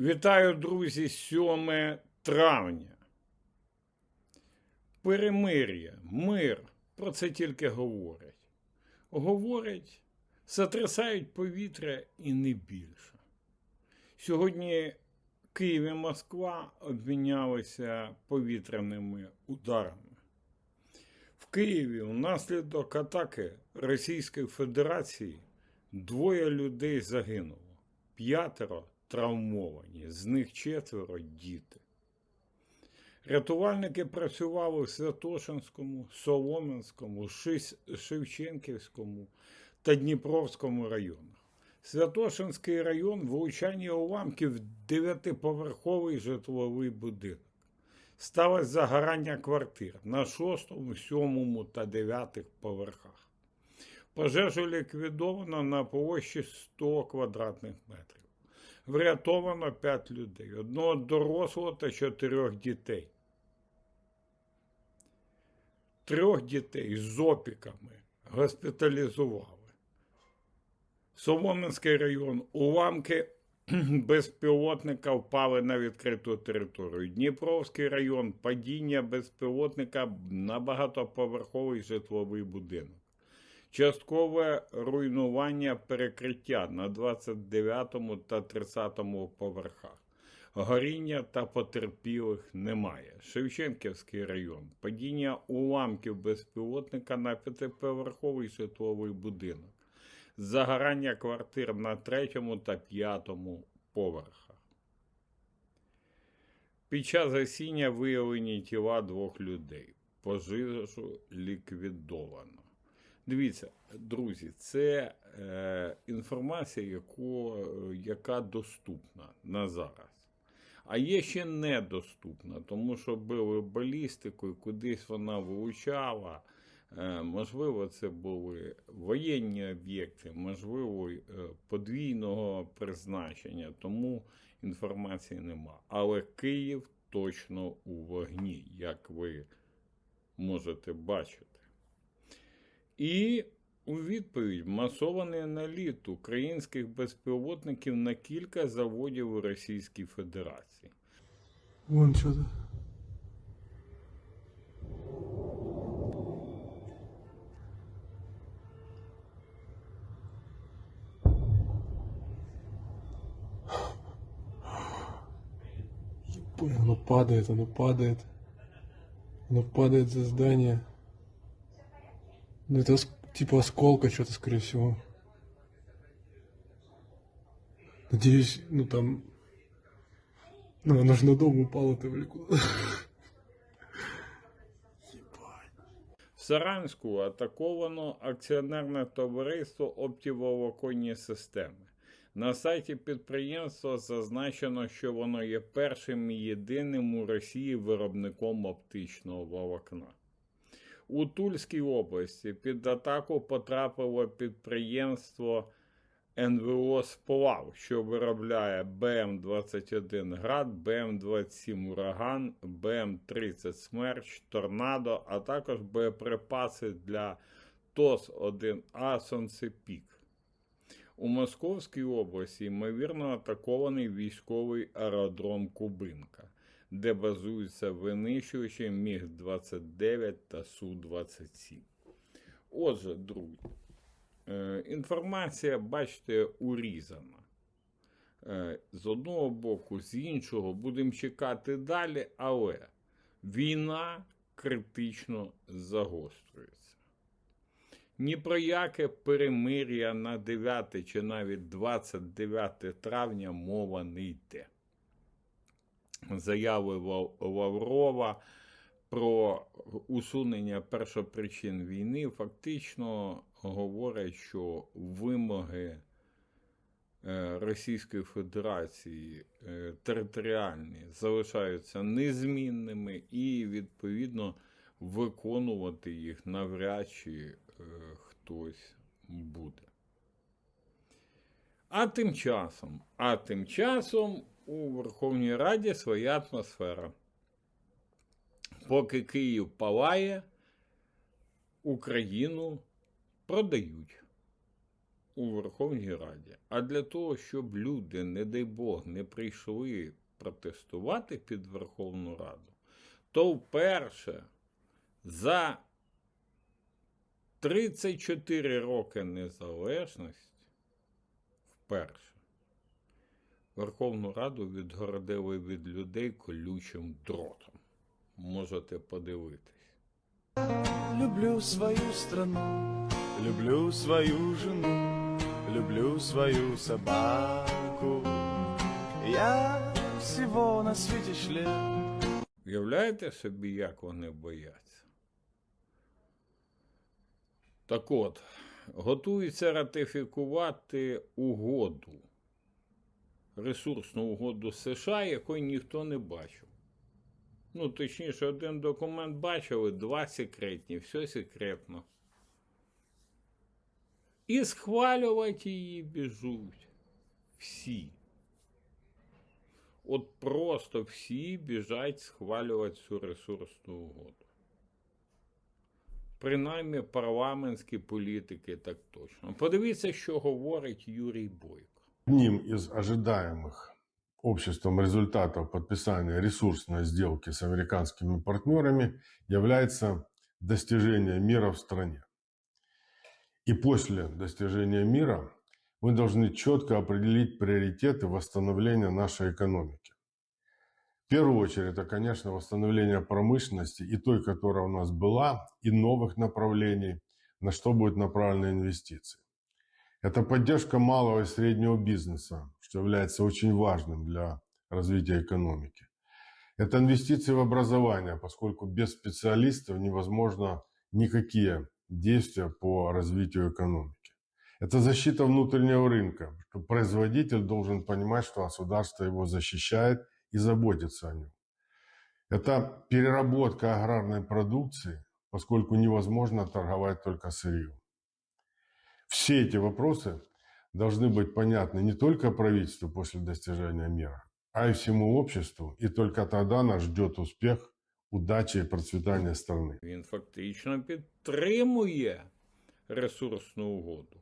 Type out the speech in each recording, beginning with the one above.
Вітаю, друзі, 7 травня. Перемир'я, мир. Про це тільки говорять. Говорять, затрясають повітря і не більше. Сьогодні Київ і Москва обмінялися повітряними ударами. В Києві внаслідок атаки Російської Федерації двоє людей загинуло, п'ятеро травмовані, з них четверо діти. Рятувальники працювали в Святошинському, Солом'янському, Шис- Шевченківському та Дніпровському районах. Святошинський район влучання уламків дев'ятиповерховий житловий будинок. Сталося загорання квартир на шостому, сьомому та дев'ятих поверхах. Пожежу ліквідовано на площі 100 квадратних метрів. Врятовано 5 людей, одного дорослого та чотирьох дітей. Трьох дітей з опіками госпіталізували. Солом'янський район уламки безпілотника впали на відкриту територію. Дніпровський район падіння безпілотника на багатоповерховий житловий будинок. Часткове руйнування перекриття на 29 та 30 поверхах. Горіння та потерпілих немає. Шевченківський район. Падіння уламків безпілотника на п'ятиповерховий житловий будинок. Загорання квартир на третьому та п'ятому поверхах. Під час гасіння виявлені тіла двох людей. Пожежу ліквідовано. Дивіться, друзі, це е, інформація, яку, е, яка доступна на зараз. А є ще недоступна, тому що били балістикою, кудись вона влучала. Е, можливо, це були воєнні об'єкти, можливо, е, подвійного призначення, тому інформації нема. Але Київ точно у вогні, як ви можете бачити. І у відповідь масований наліт українських безпілотників на кілька заводів у Російській Федерації. Вон что-то. Ебать, Оно падает, оно падает. Оно падает за здание. Ну это типа осколка что-то, скорее всего. Надеюсь, ну там ну, она же на дом упала-то, блин. В Саранську атаковано акціонерне товариство оптіволоконні системи. На сайті підприємства зазначено, що воно є першим і єдиним у Росії виробником оптичного волокна. У Тульській області під атаку потрапило підприємство НВО Сплав, що виробляє БМ-21 Град, БМ-27 Ураган, БМ-30 Смерч, Торнадо, а також боєприпаси для ТОС-1А Сонцепік. У Московській області, ймовірно, атакований військовий аеродром Кубинка, де базуються винищувачі Міг-29 та Су-27. Отже, друзі, Е, Інформація, бачите, урізана. Е, З одного боку, з іншого, будемо чекати далі, але війна критично загострюється. Ні про яке перемир'я на 9 чи навіть 29 травня мова не йде. Заяви Лав- Лаврова про усунення першопричин війни фактично говорять, що вимоги е, Російської Федерації е, територіальні залишаються незмінними і, відповідно, виконувати їх навряд чи е, хтось буде. А тим часом, а тим часом у Верховній Раді своя атмосфера. Поки Київ палає, Україну продають. у Верховній Раді, а для того, щоб люди, не дай Бог, не прийшли протестувати під Верховну Раду, то вперше за 34 роки незалежності вперше Верховну Раду відгородили від людей колючим дротом. Можете подивитись. Люблю свою страну, люблю свою жену, люблю свою собаку. Я всего на свете член. Уявляєте собі, як вони бояться? Так от, готується ратифікувати угоду, ресурсну угоду США, якої ніхто не бачив. Ну, точніше, один документ бачили, два секретні, все секретно. І схвалювати її біжуть. Всі. От просто всі біжать схвалювати цю ресурсну угоду. Принаймні парламентські політики так точно. Подивіться, що говорить Юрій Бойко. Одним из ожидаемых обществом результатов подписания ресурсной сделки с американскими партнерами является достижение мира в стране. И после достижения мира мы должны четко определить приоритеты восстановления нашей экономики. В первую очередь, это, конечно, восстановление промышленности и той, которая у нас была, и новых направлений, на что будут направлены инвестиции. Это поддержка малого и среднего бизнеса, что является очень важным для развития экономики. Это инвестиции в образование, поскольку без специалистов невозможно никакие действия по развитию экономики. Это защита внутреннего рынка, что производитель должен понимать, что государство его защищает и заботится о нем. Это переработка аграрной продукции, поскольку невозможно торговать только сырьем. Все эти вопросы должны быть понятны не только правительству после достижения мира, а и всему обществу, и только тогда нас ждет успех, удача и процветание страны. Він фактично підтримує ресурсну угоду.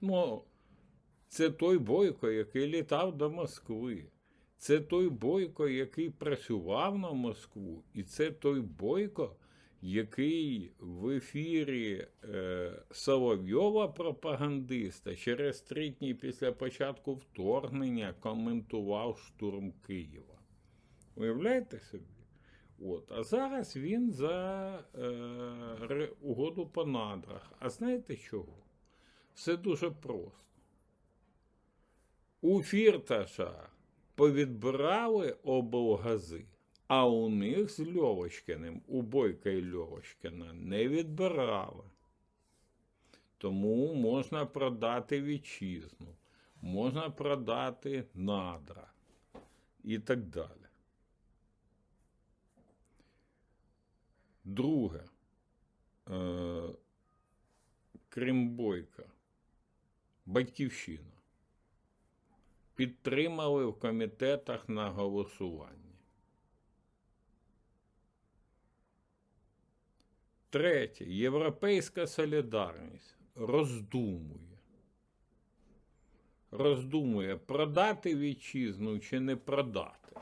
Ну, це той бойко, який літав до Москви. Це той бойко, який працював на Москву. І це той бойко, який в ефірі е, Соловйова пропагандиста через три дні після початку вторгнення коментував штурм Києва. Уявляєте собі? От, а зараз він за е, угоду по надрах. А знаєте чого? Все дуже просто. У Фірташа повідбирали облгази, а у них з Льовочкиним, у Бойка і Льовочкина, не відбирали. Тому можна продати вітчизну, можна продати надра і так далі. Друге, е, крім Бойка, Батьківщина. Підтримали в комітетах на голосуванні. Третє. Європейська солідарність роздумує. Роздумує, продати вітчизну чи не продати.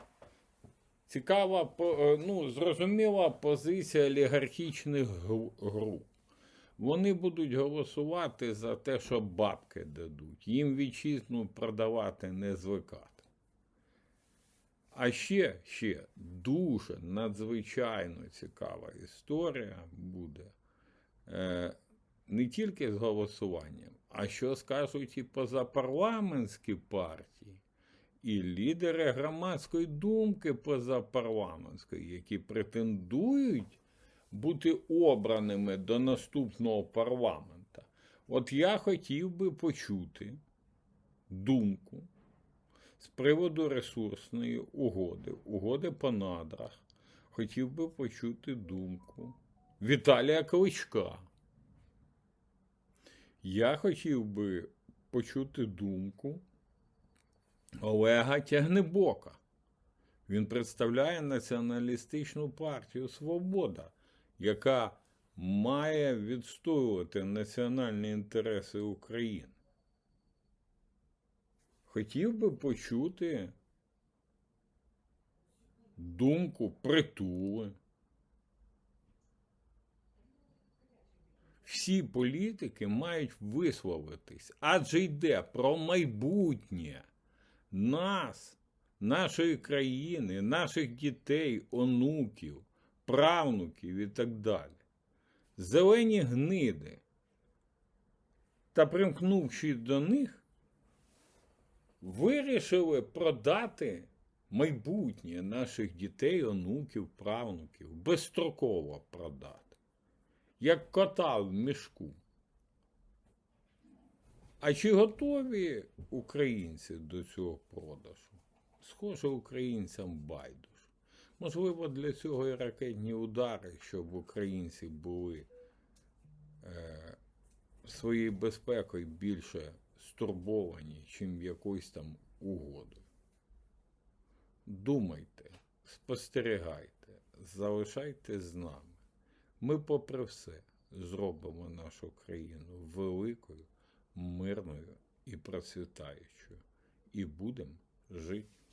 Цікава, е, ну, зрозуміла позиція олігархічних груп. Вони будуть голосувати за те, що бабки дадуть. Їм вітчизну продавати не звикати. А ще, ще дуже надзвичайно цікава історія буде е, не тільки з голосуванням, а що скажуть і позапарламентські партії, і лідери громадської думки позапарламентської, які претендують бути обраними до наступного парламента. От я хотів би почути думку з приводу ресурсної угоди, угоди по надрах. Хотів би почути думку Віталія Кличка. Я хотів би почути думку Олега Тягнебока. Він представляє націоналістичну партію Свобода, яка має відстоювати національні інтереси України. Хотів би почути думку притули. Всі політики мають висловитись, адже йде про майбутнє нас, нашої країни, наших дітей, онуків, правнуків і так далі. Зелені гниди та примкнувши до них, вирішили продати майбутнє наших дітей, онуків, правнуків, безстроково продати, як кота в мішку. А чи готові українці до цього продажу? Схоже, українцям байдуже. Можливо, для цього і ракетні удари, щоб українці були е, своєю безпекою більше стурбовані, чим якоюсь там угодою. Думайте, спостерігайте, залишайте з нами. Ми, попри все, зробимо нашу країну великою, мирною і процвітаючою, і будемо жити